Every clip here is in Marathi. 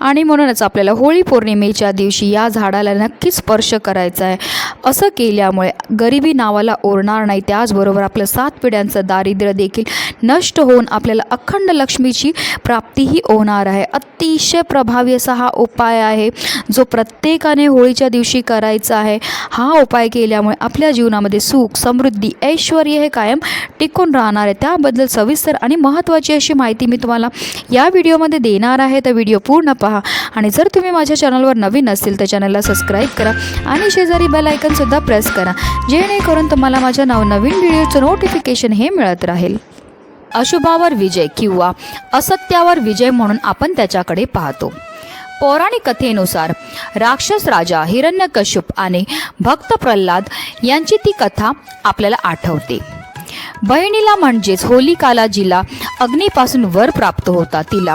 आणि म्हणूनच आपल्याला होळी पौर्णिमेच्या दिवशी या झाडाला नक्कीच स्पर्श करायचा आहे. असं केल्यामुळे गरिबी नावाला ओरणार नाही. त्याचबरोबर आपलं सात पिढ्यांचं दारिद्र्य देखील नष्ट होऊन आपल्याला अखंड लक्ष्मीची प्राप्तीही होणार आहे. अतिशय प्रभावी असा हा उपाय आहे जो प्रत्येकाने होळीच्या दिवशी करायचा आहे. हा उपाय केल्यामुळे आपल्या जीवनामध्ये सुख समृद्धी ऐश्वर हे कायम टिकून राहणार आहे. त्याबद्दल सविस्तर आणि महत्त्वाची अशी माहिती मी तुम्हाला या व्हिडिओमध्ये देणार आहे. तर व्हिडिओ पूर्ण पहा. आणि जर तुम्ही माझ्या चॅनलवर नवीन असतील तर चॅनलला सबस्क्राईब करा आणि शेजारी बेल आयकनसुद्धा प्रेस करा जेणेकरून तुम्हाला माझ्या नवनवीन व्हिडिओचं नोटिफिकेशन हे मिळत राहील. अशुभावर विजय किंवा असत्यावर विजय म्हणून आपण त्याच्याकडे पाहतो. पौराणिक कथेनुसार राक्षस राजा हिरण्यकश्यप आणि भक्त प्रल्हाद यांची ती कथा आपल्याला आठवते. बहिणीला म्हणजेच होलिकाला जिला अग्नीपासून वर प्राप्त होता तिला.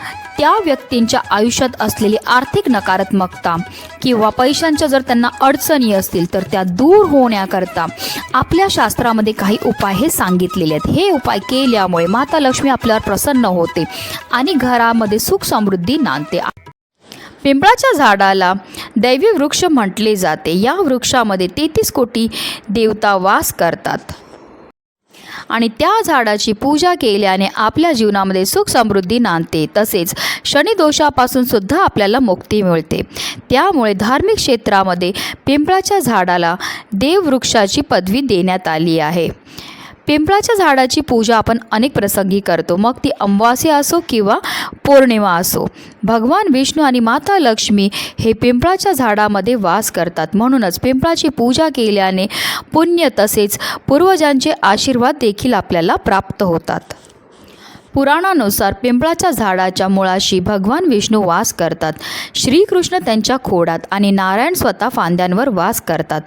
त्या व्यक्तींच्या आयुष्यात असलेली आर्थिक नकारात्मकता किंवा पैशांच्या जर त्यांना अडचणी असतील तर त्या दूर होण्याकरता आपल्या शास्त्रामध्ये काही उपाय हे सांगितलेले आहेत. हे उपाय केल्यामुळे माता लक्ष्मी आपल्यावर प्रसन्न होते आणि घरामध्ये सुख समृद्धी नांदते. पिंपळाच्या झाडाला दैवी वृक्ष म्हटले जाते. या वृक्षामध्ये तेहतीस कोटी देवता वास करतात. आणि त्या झाडाची पूजा केल्याने आपल्या जीवनामध्ये सुख समृद्धी नांदते. तसेच शनिदोषापासून सुद्धा आपल्याला मुक्ती मिळते. त्यामुळे धार्मिक क्षेत्रामध्ये पिंपळाच्या झाडाला देववृक्षाची पदवी देण्यात आली आहे. पिंपळाच्या झाडाची पूजा आपण अनेक प्रसंगी करतो. मग ती अमावास्या असो किंवा पौर्णिमा असो. भगवान विष्णू आणि माता लक्ष्मी हे पिंपळाच्या झाडामध्ये वास करतात. म्हणूनच पिंपळाची पूजा केल्याने पुण्य तसेच पूर्वजांचे आशीर्वाद देखील आपल्याला प्राप्त होतात. पुराणानुसार पिंपळाच्या झाडाच्या मुळाशी भगवान विष्णू वास करतात. श्रीकृष्ण त्यांच्या खोडात आणि नारायण स्वतः फांद्यांवर वास करतात.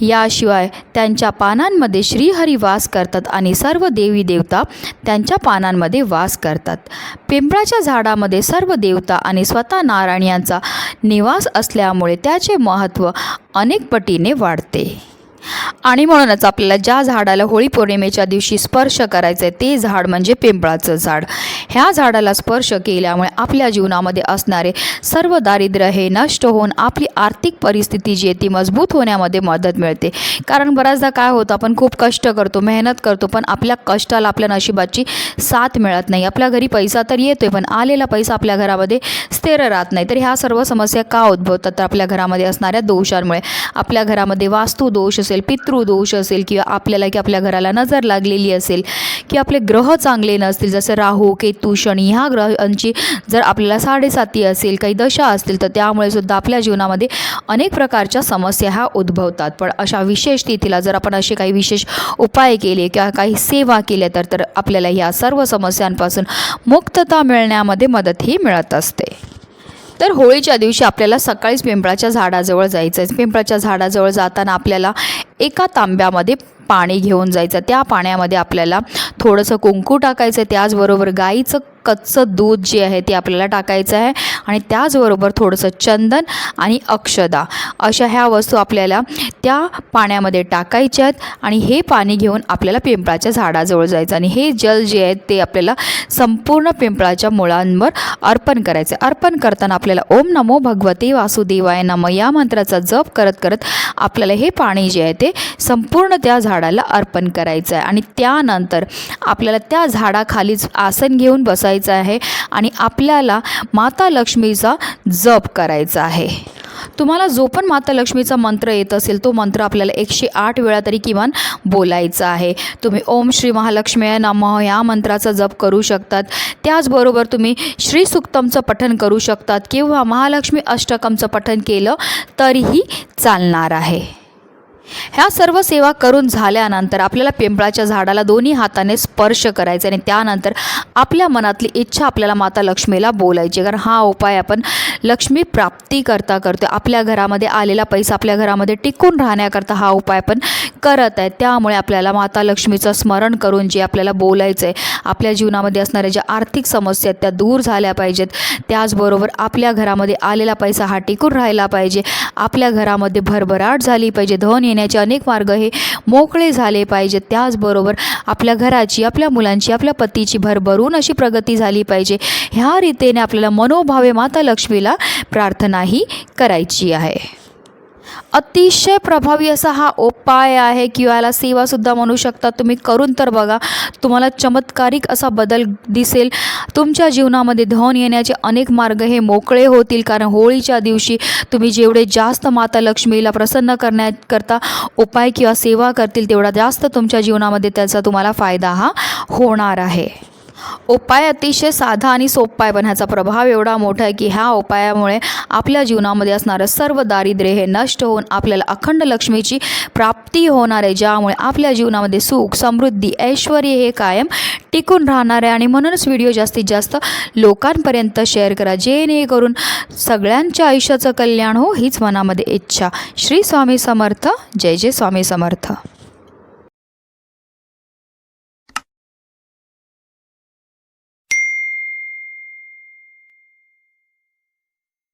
याशिवाय त्यांच्या पानांमध्ये श्रीहरी वास करतात आणि सर्व देवी देवता त्यांच्या पानांमध्ये वास करतात. पिंपळाच्या झाडामध्ये सर्व देवता आणि स्वतः नारायण यांचा निवास असल्यामुळे त्याचे महत्त्व अनेक पटीने वाढते. आणि म्हणूनच आपल्याला ज्या झाडाला होळी पौर्णिमेच्या दिवशी स्पर्श करायचं आहे ते झाड म्हणजे पिंपळाचं झाड. ह्या झाडाला स्पर्श केल्यामुळे आपल्या जीवनामध्ये असणारे सर्व दारिद्र्य हे नष्ट होऊन आपली आर्थिक परिस्थिती जी आहे ती मजबूत होण्यामध्ये मदत मिळते. कारण बऱ्याचदा काय होतं आपण खूप कष्ट करतो मेहनत करतो पण आपल्या कष्टाला आपल्या नशिबाची साथ मिळत नाही. आपल्या घरी पैसा तर येतोय पण आलेला पैसा आपल्या घरामध्ये स्थिर राहत नाही. तर ह्या सर्व समस्या का उद्भवतात तर आपल्या घरामध्ये असणाऱ्या दोषांमुळे? आपल्या घरामध्ये वास्तू दोष असेल पितृदोष असेल किंवा आपल्याला की आपल्या घराला नजर लागलेली असेल की आपले ग्रह चांगले नसतील जसं राहू केतू शनी ह्या ग्रहांची जर आपल्याला साडेसाती असेल काही दशा असतील तर त्यामुळे सुद्धा आपल्या जीवनामध्ये अनेक प्रकारच्या समस्या ह्या उद्भवतात. पण अशा विशेष तिथीला जर आपण असे काही विशेष उपाय केले किंवा काही सेवा केल्या तर तर आपल्याला ह्या सर्व समस्यांपासून मुक्तता मिळण्यामध्ये मदतही मिळत असते. तर होळीच्या दिवशी आपल्याला सकाळीच पिंपळाच्या झाडाजवळ जायचं आहे पिंपळाच्या झाडाजवळ जाताना आपल्याला एका तांब्यामध्ये पाणी घेऊन जायचं. त्या पाण्यामध्ये आपल्याला थोडंसं कुंकू टाकायचं. आहे त्याचबरोबर गाईचं कच्चं दूध जे आहे ते आपल्याला टाकायचं आहे. आणि त्याचबरोबर थोडंसं चंदन आणि अक्षदा अशा ह्या वस्तू आपल्याला त्या पाण्यामध्ये टाकायच्या आहेत. आणि हे पाणी घेऊन आपल्याला पिंपळाच्या झाडाजवळ जायचं आणि हे जल जे आहे ते आपल्याला संपूर्ण पिंपळाच्या मुळांवर अर्पण करायचं अर्पण करताना आपल्याला ओम नमो भगवते वासुदेवाय नम या मंत्राचा जप करत करत आपल्याला हे पाणी जे आहे ते संपूर्ण त्या झाडाला अर्पण करायचं आहे. आणि त्यानंतर आपल्याला त्या झाडाखालीच आसन घेऊन बसायचं आहे आणि आपल्याला माता लक्ष्मीचा जप करायचा आहे. तुम्हाला जो पण माता लक्ष्मीचा मंत्र येत असेल तो मंत्र आपल्याला एकशे आठ वेळा तरी किमान बोलायचा आहे. तुम्ही ओम श्री महालक्ष्मी नमः या मंत्राचा जप करू शकतात. त्याचबरोबर तुम्ही श्री सुक्तमचं पठन करू शकतात किंवा महालक्ष्मी अष्टकमचं पठन केलं तरीही चालणार आहे. ह्या सर्व सेवा करून झाल्यानंतर आपल्याला पिंपळाच्या झाडाला दोन्ही हाताने स्पर्श करायचा आणि त्यानंतर आपल्या मनातली इच्छा आपल्याला माता लक्ष्मीला बोलायची. कारण हा उपाय आपण लक्ष्मी प्राप्ती करता करतो आपल्या घरामध्ये आलेला पैसा आपल्या घरामध्ये टिकून राहण्याकरता हा उपाय आपण करत आहे. त्यामुळे आपल्याला माता लक्ष्मीचं स्मरण करून जे आपल्याला बोलायचं आहे आपल्या जीवनामध्ये असणाऱ्या ज्या आर्थिक समस्या आहेत त्या दूर झाल्या पाहिजेत. त्याचबरोबर आपल्या घरामध्ये आलेला पैसा हा टिकून राहिला पाहिजे. आपल्या घरामध्ये भरभराट झाली पाहिजे. धन येण्याच्या अनेक मार्ग हे मोकळे झाले पाहिजेत. त्याचबरोबर आपल्या घराची आपल्या मुलांची आपल्या पतीची भरभरून अशी प्रगती झाली पाहिजे. ह्या रीतीने आपल्याला मनोभावे माता लक्ष्मीला प्रार्थनाही करायची आहे. अतिशय प्रभावी असा हा उपाय आहे किंवा याला सेवासुद्धा म्हणू शकता. तुम्ही करून तर बघा. तुम्हाला चमत्कारिक असा बदल दिसेल. तुमच्या जीवनामध्ये धन येण्याचे अनेक मार्ग हे मोकळे होतील. कारण होळीच्या दिवशी तुम्ही जेवढे जास्त माता लक्ष्मीला प्रसन्न करण्याकरता उपाय किंवा सेवा करतील तेवढा जास्त तुमच्या जीवनामध्ये त्याचा तुम्हाला फायदा हा होणार आहे. उपाय अतिशय साधा आणि सोपा आहे पण ह्याचा प्रभाव एवढा मोठा आहे की ह्या उपायामुळे आपल्या जीवनामध्ये असणारं सर्व दारिद्र्य हे नष्ट होऊन आपल्याला अखंड लक्ष्मीची प्राप्ती होणार आहे ज्यामुळे आपल्या जीवनामध्ये सुख समृद्धी ऐश्वर हे कायम टिकून राहणार आहे. आणि म्हणूनच व्हिडिओ जास्तीत जास्त लोकांपर्यंत शेअर करा जेणेकरून सगळ्यांच्या आयुष्याचं कल्याण हो हीच मनामध्ये इच्छा. श्री स्वामी समर्थ. जय जय स्वामी समर्थ.